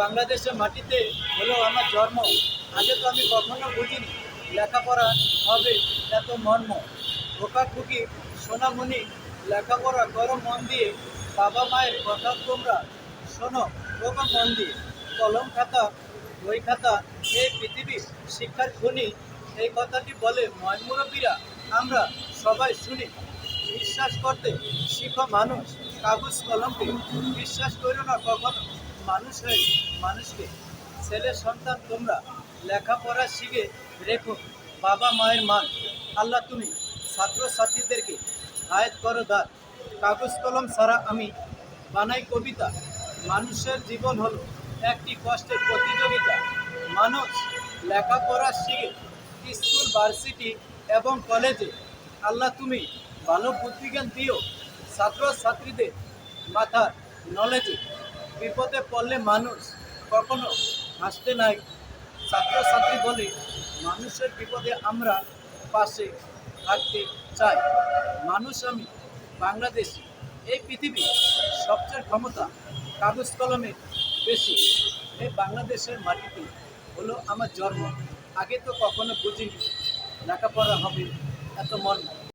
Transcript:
বাংলাদেশের মাটিতে হলো আমার জন্ম। আগে তো আমি কখনো বুঝিনি লেখাপড়া হবে এত মর্ম। খোকা খুকি, সোনামণি, লেখাপড়া করো মন দিয়ে, বাবা মায়ের কথা তোমরা শোনো খোকা মন দিয়ে। কলম খাতা, বই খাতা এই পৃথিবীর শিক্ষার খনি, এই কথাটি বলে ময়মুরব্বীরা আমরা সবাই শুনি, বিশ্বাস করতে শিখো মানুষ, কাগজ কলমকে। বিশ্বাস করো না কখনো। মানুষ হয়ে মানুষকে, ছেলে, সন্তান, তোমরা লেখাপড়া শিখে রেখো। বাবা মায়ের মান, আল্লাহ তুমি ছাত্রছাত্রীদেরকে আয়াত করো দাঁত কাগজ কলম ছাড়া আমি বানাই কবিতা। মানুষের জীবন হলো একটি কষ্টের প্রতিযোগিতা। মানুষ লেখাপড়া শিখে স্কুল, ভার্সিটি এবং কলেজে আল্লাহ তুমি ভালো বুদ্ধিজ্ঞান দিও ছাত্রছাত্রীদের মাথার নলেজে বিপদে পড়লে মানুষ কখনো হাসতে নাই। ছাত্রছাত্রী বলে, মানুষের বিপদে আমরা পাশে থাকতে চাই। মানুষ আমি, বাংলাদেশি। এই পৃথিবী সবচেয়ে ক্ষমতা কাগজ কলমে বেশি। এই বাংলাদেশের মাটিতে হলো আমার জন্ম। আগে তো কখনো বুঝিনি লেখাপড়া হবে এত মর্ম।